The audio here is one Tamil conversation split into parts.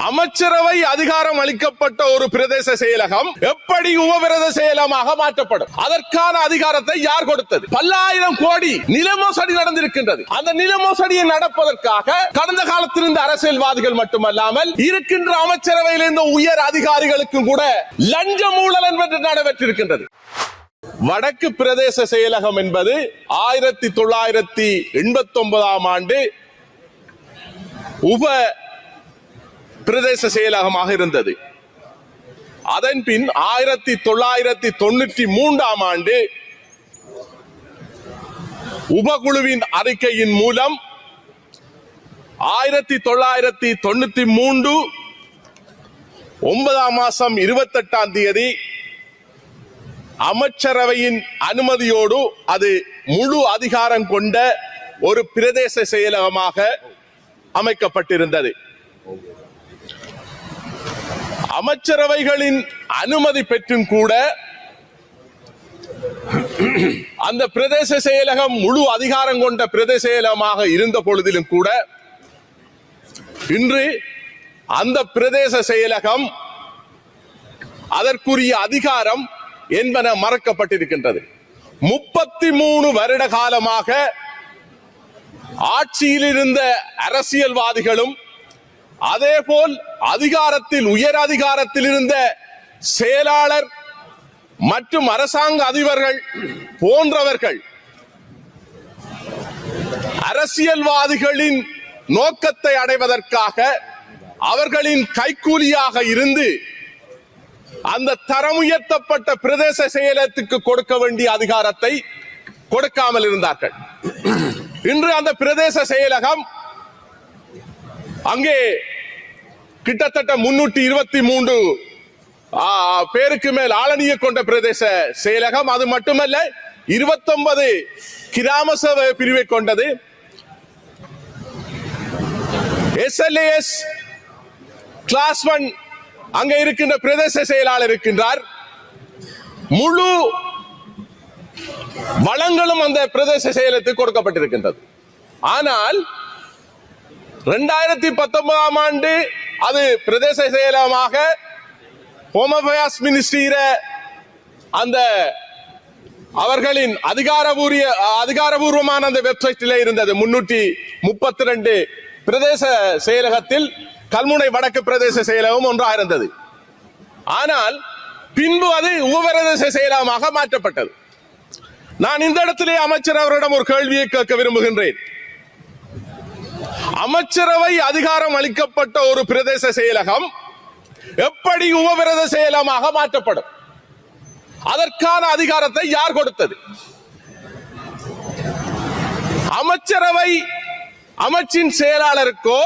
அமைச்சரவை அதிகாரம் அளிக்கப்பட்ட ஒரு பிரதேச செயலகம் எப்படி உபபிரத செயலமாக மாற்றப்படும்? அதற்கான அதிகாரத்தை யார் கொடுத்தது? பல்லாயிரம் கோடி நில மோசடி நடந்திருக்கின்றது. அந்த நில மோசடியை நடப்பதற்காக கடந்த காலத்தில் இருந்த அரசியல்வாதிகள் மட்டுமல்லாமல் இருக்கின்ற அமைச்சரவையில் இருந்த உயர் அதிகாரிகளுக்கும் கூட லஞ்ச ஊழல் என்பது நடைபெற்றிருக்கின்றது. வடக்கு பிரதேச செயலகம் என்பது ஆயிரத்தி தொள்ளாயிரத்தி எண்பத்தி ஒன்பதாம் ஆண்டு உப பிரதேச செயலகமாக இருந்தது. அதன் பின் ஆயிரத்தி தொள்ளாயிரத்தி தொண்ணூற்றி மூன்றாம் ஆண்டு உபகுழுவின் அறிக்கையின் மூலம் ஆயிரத்தி தொள்ளாயிரத்தி தொண்ணூத்தி மூன்று ஒன்பதாம் மாசம் இருபத்தெட்டாம் தேதி அமைச்சரவையின் அனுமதியோடு அது முழு அதிகாரம் கொண்ட ஒரு பிரதேச செயலகமாக அமைக்கப்பட்டிருந்தது. அமைச்சரவைகளின் அனுமதி பெற்றும் கூட அந்த பிரதேச செயலகம் முழு அதிகாரம் கொண்ட பிரதேச செயலகமாக இருந்த பொழுதிலும் கூட இன்று அந்த பிரதேச செயலகம் அதற்குரிய அதிகாரம் என்பன மறக்கப்பட்டிருக்கின்றது. முப்பத்தி மூணு வருட காலமாக ஆட்சியில் இருந்த அரசியல்வாதிகளும் அதேபோல் அதிகாரத்தில் உயர் அதிகாரத்தில் இருந்த செயலாளர் மற்றும் அரசாங்க அதிபர்கள் போன்றவர்கள் அரசியல்வாதிகளின் நோக்கத்தை அடைவதற்காக அவர்களின் கைக்கூலியாக இருந்து அந்த தரம் உயர்த்தப்பட்ட பிரதேச செயலகத்துக்கு கொடுக்க வேண்டிய அதிகாரத்தை கொடுக்காமல் இருந்தார்கள். இன்று அந்த பிரதேச செயலகம் அங்கே கிட்டத்தட்ட முன்னூற்றி இருபத்தி மூன்று பேருக்கு மேல் ஆளணிய கொண்ட பிரதேச செயலகம். அது மட்டுமல்ல இருபத்தொன்பது கிராம சேவை பிரிவை கொண்டது. எஸ்எல்ஏஎஸ் கிளாஸ் ஒன் அங்க இருக்கின்ற பிரதேச செயலாளர் இருக்கின்றார். முழு வளங்களும் அந்த பிரதேச செயலத்துக்கு கொடுக்கப்பட்டிருக்கின்றது. ஆனால் ரெண்டாயிரத்தி பத்தொன்பதாம் ஆண்டு அது பிரதேச செயலகமாக ஹோம் அஃபேர்ஸ் மினிஸ்ட்ரியில அந்த அவர்களின் அதிகாரபூரிய அதிகாரபூர்வமான அந்த வெப்சைட்டில் இருந்தது. முன்னூற்றி முப்பத்தி ரெண்டு பிரதேச செயலகத்தில் கல்முனை வடக்கு பிரதேச செயலகம் ஒன்றாக இருந்தது. ஆனால் பின்பு அது உபபிரதேச செயலகமாக மாற்றப்பட்டது. நான் இந்த இடத்திலே அமைச்சர் அவரிடம் ஒரு கேள்வியை கேட்க விரும்புகின்றேன். அமைச்சரவை அதிகாரம் அளிக்கப்பட்ட ஒரு பிரதேச செயலகம் எப்படி உபபிரத செயலகமாக மாற்றப்படும்? அதற்கான அதிகாரத்தை யார் கொடுத்தது? அமைச்சரவை அமைச்சின் செயலாளருக்கோ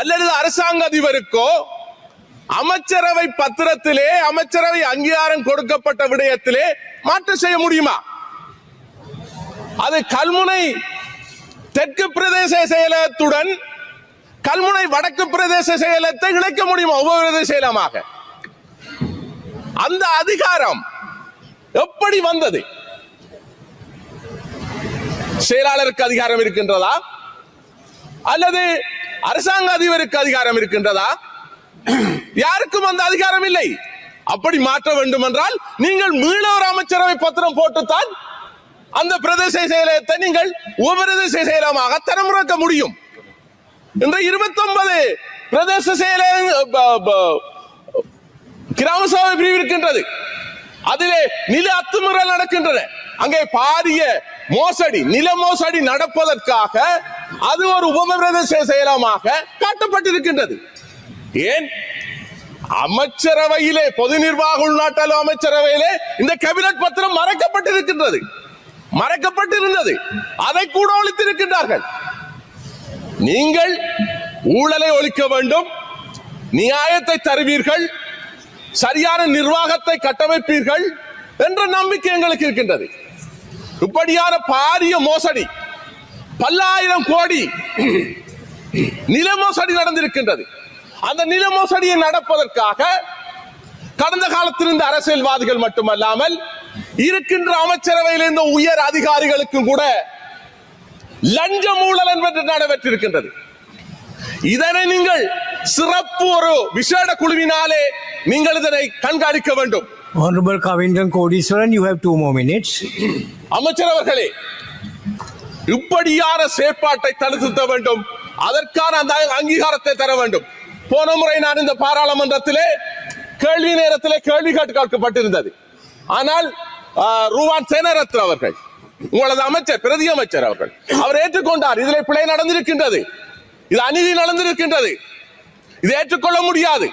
அல்லது அரசாங்க அதிபருக்கோ அமைச்சரவை பத்திரத்திலே அமைச்சரவை அங்கீகாரம் கொடுக்கப்பட்ட விடயத்திலே மாற்றம் செய்ய முடியுமா? அது கல்முனை தெற்கு பிரதேச செயலகத்துடன் கல்முனை வடக்கு பிரதேச செயலகத்தை இணைக்க முடியுமா? உபபிரதேச செயலமாக. அந்த அதிகாரம் எப்படி வந்தது? செயலாளருக்கு அதிகாரம் இருக்கின்றதா? அல்லது அரசாங்க அதிபருக்கு அதிகாரம் இருக்கின்றதா? யாருக்கும் அந்த அதிகாரம் இல்லை. அப்படி மாற்ற வேண்டும் என்றால் நீங்கள் மீனவர் அமைச்சரவை பத்திரம் போட்டுத்தான் அந்த பிரதேச செயலகத்தை நீங்கள் உபபிரதேச செயலகமாக தரமுறக்க முடியும். இந்த இருபத்தி ஒன்பது பிரதேச செயல கிராம சபை பிரிவு இருக்கின்றது. அதிலே நில அத்துமுறை நடக்கின்றன. அங்கே பாரிய மோசடி நில மோசடி நடப்பதற்காக அது ஒரு உபபிரதேச செயலமாக காட்டப்பட்டிருக்கின்றது. ஏன்? அமைச்சரவையிலே பொது நிர்வாக உள்நாட்டாளு அமைச்சரவையிலே இந்த கேபினட் பத்திரம் மறைக்கப்பட்டிருக்கின்றது. மறைக்கப்பட்டிருந்தது. அதை கூட ஒழித்திருக்கின்றார்கள். நீங்கள் ஊழலை ஒழிக்க வேண்டும் நியாயத்தை தருவீர்கள் சரியான நிர்வாகத்தை கட்டமைப்பீர்கள் என்ற நம்பிக்கை எங்களுக்கு இருக்கின்றது. இப்படியான பாரிய மோசடி பல்லாயிரம் கோடி நில மோசடி நடந்திருக்கின்றது. அந்த நில மோசடியை நடப்பதற்காக கடந்த காலத்தில் இருந்த அரசியல்வாதிகள் மட்டுமல்லாமல் இருக்கின்ற அமைச்சரவையில் இருந்த உயர் அதிகாரிகளுக்கும் கூட லஞ்ச ஊழல் என்பது நடைபெற்றிருக்கின்றது. இதனை நீங்கள் சிறப்பு ஒரு விசேட குழுவினாலே நீங்கள் இதனை கண்காணிக்க வேண்டும். Honorable Kavindran Kodiswaran, you have two more minutes. அமைச்சர் அவர்களே இப்படியான செயற்பாட்டை தடுத்துத்த வேண்டும். அதற்கான அந்த அங்கீகாரத்தை தர வேண்டும். போன முறை நான் இந்த பாராளுமன்றத்திலே கேள்வி நேரத்திலே கேள்வி கேட்டு கேட்கப்பட்டிருந்தது. ஆனால் ரூவான் சேனரத்ன அவர்கள் உங்களது அமைச்சர் பிரதி அமைச்சர் அவர்கள். அவர் ஏற்றுக்கொண்டார். இதில் பிழை நடந்திருக்கின்றது. இது அநீதி நடந்திருக்கின்றது. இது ஏற்றுக்கொள்ள முடியாது.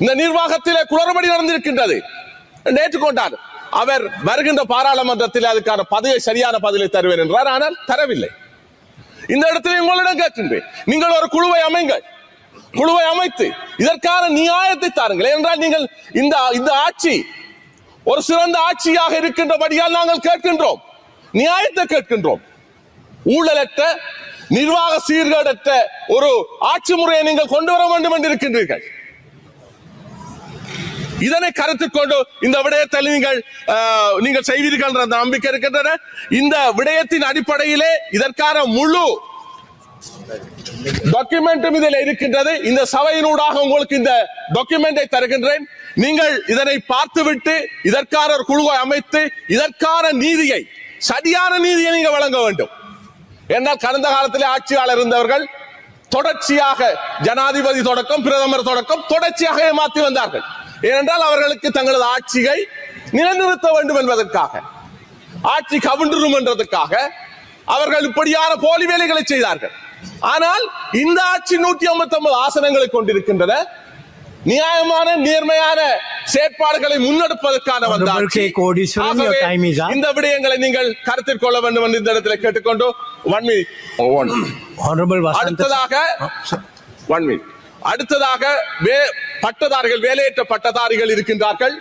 இந்த நிர்வாகத்திலே குளறுபடி நடந்திருக்கின்றது என்று ஏற்றுக்கொண்டார். அவர் வருகின்ற பாராளுமன்றத்தில் அதுக்கான பதிலை சரியான பதிலை தருவேன் என்றார். ஆனால் தரவில்லை. இந்த இடத்துல உங்களிடம் கேட்கின்றேன். நீங்கள் ஒரு குழுவை அமைங்கள். குழுவை அமைத்து இதற்கான நியாயத்தை தாருங்கள். என்றால் நீங்கள் இந்த இந்த ஆட்சி ஒரு சிறந்த ஆட்சியாக இருக்கின்றபடியால் நாங்கள் கேட்கின்றோம். நியாயத்தை கேட்கின்றோம். ஊழலற்ற நிர்வாக சீர்கேடற்ற ஒரு ஆட்சி முறையை நீங்கள் கொண்டு வர வேண்டும் என்று இருக்கின்றீர்கள். இதனை கருத்தில் கொண்டு இந்த விடயத்தில் நீங்கள் நீங்கள் செய்வீர்கள் என்ற அந்த நம்பிக்கை இருக்கின்றன. இந்த விடயத்தின் அடிப்படையிலே இதற்கான முழு டாக்குமெண்ட்டும் இதில் இருக்கின்றது. இந்த சபையினூடாக உங்களுக்கு இந்த டாக்குமெண்டை தருகின்றேன். நீங்கள் இதனை பார்த்துவிட்டு இதற்கான ஒரு குழுவை அமைத்து இதற்கான நீதியை சரியான நீதியை நீங்க வழங்க வேண்டும். என்றால் கடந்த காலத்திலே ஆட்சியாளர் இருந்தவர்கள் தொடர்ச்சியாக ஜனாதிபதி தொடக்கம் பிரதமர் தொடக்கம் தொடர்ச்சியாக ஏமாற்றி வந்தார்கள். ஏனென்றால் அவர்களுக்கு தங்களது ஆட்சியை நிலைநிறுத்த வேண்டும் என்பதற்காக ஆட்சி கவிழ்ந்துரும் என்றதற்காக அவர்கள் இப்படியான போலி வேலைகளை செய்தார்கள். ஆனால் இந்த ஆட்சி நூற்றி ஐம்பத்தி ஒன்பது ஆசனங்களை கொண்டிருக்கின்றன நியாயமான நேர்மையான செயற்பாடுகளை முன்னெடுப்பதற்கான வந்த Honorable ஆட்சி. K. Kodiswaran, your ஆகவே time is up. இந்த விடயங்களை நீங்கள் கருத்தில் கொள்ள வேண்டும் என்று இந்த இடத்துல கேட்டுக்கொண்டு ஒன் மினிட். அடுத்ததாக ஒன் மினிட் அடுத்ததாக வே பட்டதாரிகள் வேலையற்ற பட்டதாரிகள் இருக்கின்றார்கள்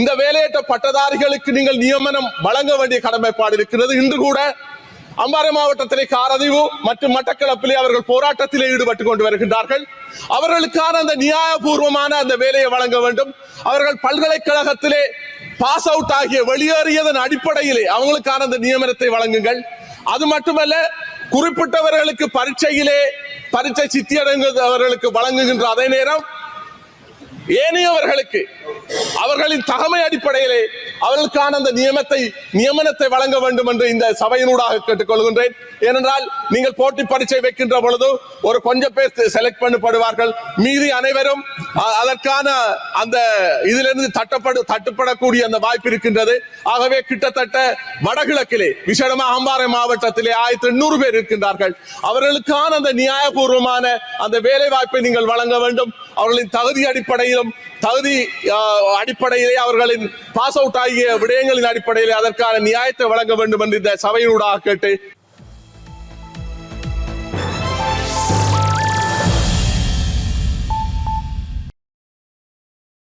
இந்த வேலையற்ற பட்டதாரிகளுக்கு நீங்கள் நியமனம் வழங்க வேண்டிய கடமைப்பாடு இருக்கிறது இன்று கூட அம்பாறை மாவட்டத்திலே காரதிவு மற்றும் மட்டக்களப்பிலே அவர்கள் போராட்டத்திலே ஈடுபட்டு கொண்டு வருகின்றார்கள். அவர்களுக்கான அந்த நியாயபூர்வமான அந்த வேலையை வழங்க வேண்டும். அவர்கள் பல்கலைக்கழகத்திலே பாஸ் அவுட் ஆகிய வெளியேறியதன் அடிப்படையிலே அவங்களுக்கான அந்த நியமனத்தை வழங்குங்கள். அது மட்டுமல்ல குறிப்பிட்டவர்களுக்கு பரீட்சையிலே பரீட்சை சித்தியடைந்தவர்களுக்கு வழங்குகின்ற அதே நேரம் ஏனையவர்களுக்கு அவர்களின் தகமை அடிப்படையிலே அவர்களுக்கான அந்த நியமத்தை நியமனத்தை வழங்க வேண்டும் என்று இந்த சபையினூடாக கேட்டுக்கொள்கின்றேன். ஏனென்றால் நீங்கள் போட்டி பரீட்சை வைக்கின்ற பொழுது ஒரு கொஞ்சம் பேர் செலக்ட் பண்ணப்படுவார்கள். மீதி அனைவரும் அதற்கான அந்த இதிலிருந்து தட்டப்படு தட்டுப்படக்கூடிய அந்த வாய்ப்பு இருக்கின்றது. ஆகவே கிட்டத்தட்ட வடகிழக்கிலே விசேடமாக அம்பாறை மாவட்டத்திலே ஆயிரத்தி எண்ணூறு பேர் இருக்கின்றார்கள். அவர்களுக்கான அந்த நியாயபூர்வமான அந்த வேலை வாய்ப்பை நீங்கள் வழங்க வேண்டும். அவர்களின் தகுதி அடிப்படையிலும் தகுதி ஆஹ், அடிப்படையிலே அவர்களின் பாஸ் அவுட் ஆகிய விடயங்களின் அடிப்படையிலே அதற்கான நியாயத்தை வழங்க வேண்டும் என்று இந்த சபையினூடாக கேட்டு